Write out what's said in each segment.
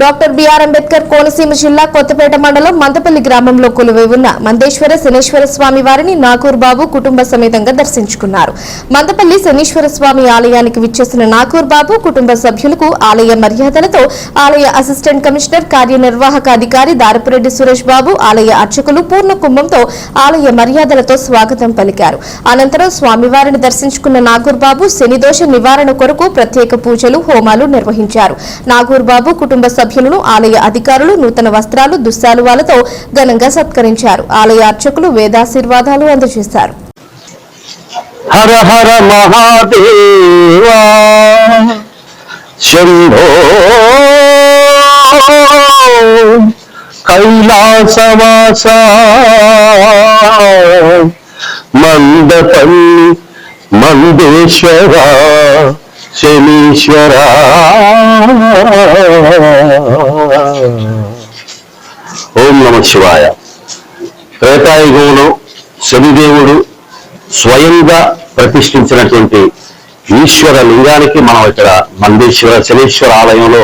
Doctor BR Ambedkar Konaseema జిల్లా కొత్తపేట మండలం మందపల్లి గ్రామంలో కొలువై ఉన్న మందేశ్వర శనేశ్వర స్వామి వారిని నాగూర్ బాబు కుటుంబ సమేతంగా దర్శించుకున్నారు. మందపల్లి శనీశ్వర స్వామి ఆలయానికి విచ్చేసిన నాగూర్ బాబు కుటుంబ సభ్యులకు ఆలయ మర్యాదలతో ఆలయ అసిస్టెంట్ కమిషనర్ కార్యనిర్వాహక అధికారి దారపురెడ్డి సురేష్ బాబు ఆలయ అర్చకులు పూర్ణ కుంభంతో ఆలయ మర్యాదలతో స్వాగతం పలికారు. అనంతరం స్వామివారిని దర్శించుకున్న నాగూర్ బాబు శనిదోష నివారణ కొరకు ప్రత్యేక పూజలు హోమాలు నిర్వహించారు. నాగూర్ బాబు కుటుంబ సభ్యులను ఆలయ అధికారులు నూతన వస్త్రాలు దుస్సాలువాలతో ఘనంగా సత్కరించారు. ఆలయ అర్చకులు వేదాశీర్వాదాలు అందజేశారు. హర హర మహాదేవా శంభో కైలాసవాస మందపల్లి మందేశ్వరా. శనీశ్వర ఓం నమ శివాయ. త్రేతాయుగంలో శనిదేవుడు స్వయంగా ప్రతిష్ఠించినటువంటి ఈశ్వర లింగానికి మనం ఇక్కడ మందేశ్వర శనీశ్వర ఆలయంలో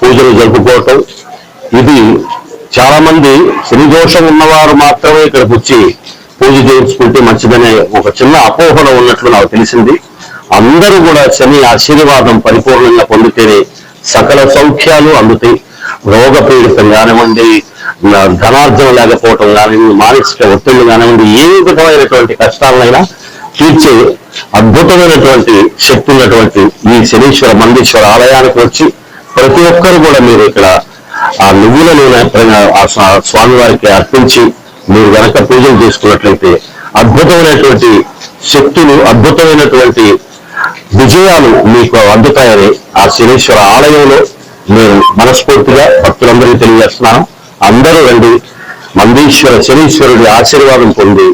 పూజలు జరుపుకోవటం. ఇది చాలా మంది శనిదోషం ఉన్నవారు మాత్రమే ఇక్కడికి వచ్చి పూజ చేయించుకుంటే మంచిదనే ఒక చిన్న అపోహన ఉన్నట్లు నాకు తెలిసింది. అందరూ కూడా శని ఆశీర్వాదం పరిపూర్ణంగా పొందితేనే సకల సౌఖ్యాలు అందుతాయి. రోగ పీడితం కానివ్వండి ధనార్జన లేకపోవటం కానివ్వండి మానసిక ఒత్తిళ్ళు కానివ్వండి ఏ విధమైనటువంటి కష్టాలనైనా తీర్చే అద్భుతమైనటువంటి శక్తి ఉన్నటువంటి ఈ శనీశ్వర మందేశ్వర ఆలయానికి వచ్చి ప్రతి ఒక్కరు కూడా మీరు ఇక్కడ ఆ నువ్వుల నూనె ఆ స్వా- స్వామివారికి అర్పించి మీరు గనక పూజలు చేసుకున్నట్లయితే అద్భుతమైనటువంటి శక్తులు అద్భుతమైనటువంటి విజయాలు మీకు అందుతాయని ఆ శనీశ్వర ఆలయంలో నేను మనస్ఫూర్తిగా భక్తులందరికీ తెలియజేస్తున్నాను. అందరూ రండి. మందీశ్వర శనీశ్వరుడి ఆశీర్వాదం పొంది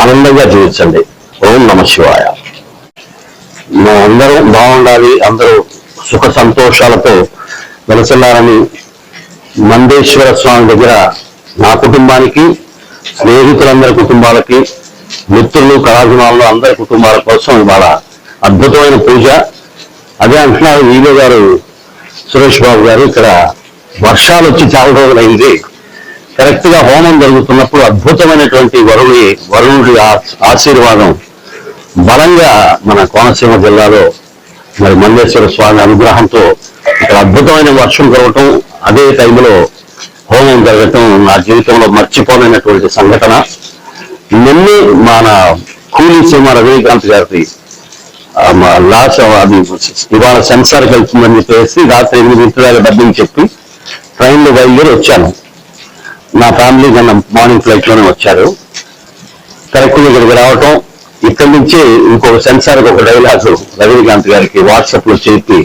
ఆనందంగా జీవించండి. ఓం నమ శివాయ. అందరూ బాగుండాలి. అందరూ సుఖ సంతోషాలతో వెలసల్లారని మందేశ్వర స్వామి దగ్గర నా కుటుంబానికి స్నేహితులందరి కుటుంబాలకి మిత్రులు కళాభిమానులు అందరి కుటుంబాల కోసం ఇవాళ అద్భుతమైన పూజ. అదే అంటున్నారు ఈలో గారు సురేష్ బాబు గారు ఇక్కడ వర్షాలు వచ్చి చాలా రోజులైంది కరెక్ట్గా హోమం జరుగుతున్నప్పుడు అద్భుతమైనటువంటి వరుణి వరుణుడి ఆ- ఆశీర్వాదం. బలంగా మన కోనసీమ జిల్లాలో మరి మల్లేశ్వర స్వామి అనుగ్రహంతో ఇక్కడ అద్భుతమైన వర్షం కురవటం అదే టైంలో హోమం జరగటం నా జీవితంలో మర్చిపోలేనటువంటి సంఘటన. నిన్నే మన కూలీ సీమ రజనీకాంత్ గారి లాస్ లాస్ట్ అది ఇవాళ సెన్సార్కి వెళ్తుందని చెప్పేసి రాత్రి ఎనిమిది గంటల డబ్బులు చెప్పి ట్రైన్లో బయలుదేరి వచ్చాను. నా ఫ్యామిలీ నిన్న మార్నింగ్ ఫ్లైట్లోనే వచ్చారు. కరెక్ట్గా ఇక్కడికి రావటం ఇక్కడి నుంచి ఇంకొక సెన్సార్కి ఒక డైలాగ్ రజనీకాంత్ గారికి వాట్సాప్లో చెప్పి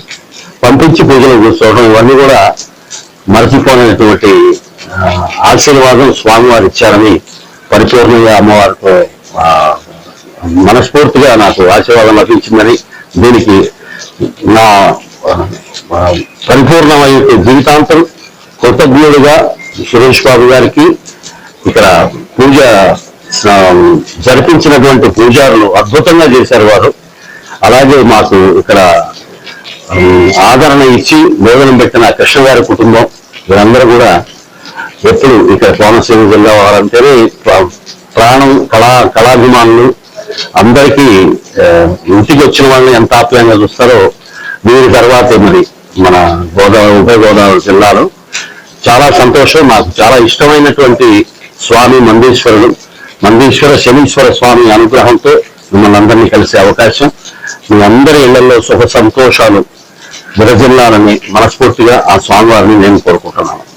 పంపించి పూజలు కూర్చోవడం ఇవన్నీ కూడా మరచిపోయినటువంటి ఆశీర్వాదం స్వామివారు ఇచ్చారని పరిపూర్ణంగా అమ్మవారితో మనస్ఫూర్తిగా నాకు ఆశీర్వాదం లభించిందని దీనికి నా పరిపూర్ణమైన జీవితాంతం కృతజ్ఞుడిగా సురేష్ బాబు గారికి ఇక్కడ పూజ జరిపించినటువంటి పూజారులు అద్భుతంగా చేశారు వారు. అలాగే మాకు ఇక్కడ ఆదరణ ఇచ్చి భోజనం పెట్టిన కృష్ణ గారి కుటుంబం వీరందరూ కూడా ఎప్పుడు ఇక్కడ కోనసీమ జిల్లా వారంటేనే ప్రాణం కళా కళాభిమానులు అందరికీ ఇంటికి వచ్చిన వాళ్ళని ఎంత ఆప్యాయంగా చూస్తారో దీని తర్వాతే మరి మన గోదావరి ఉభయ గోదావరి జిల్లాలో చాలా సంతోషం. నాకు చాలా ఇష్టమైనటువంటి స్వామి మందీశ్వరుడు మందీశ్వర శనీశ్వర స్వామి అనుగ్రహంతో మిమ్మల్ని అందరినీ కలిసే అవకాశం. మీ అందరి ఇళ్ళలో సుఖ సంతోషాలు విరజిల్లాలని మనస్ఫూర్తిగా ఆ స్వామివారిని నేను కోరుకుంటున్నాను.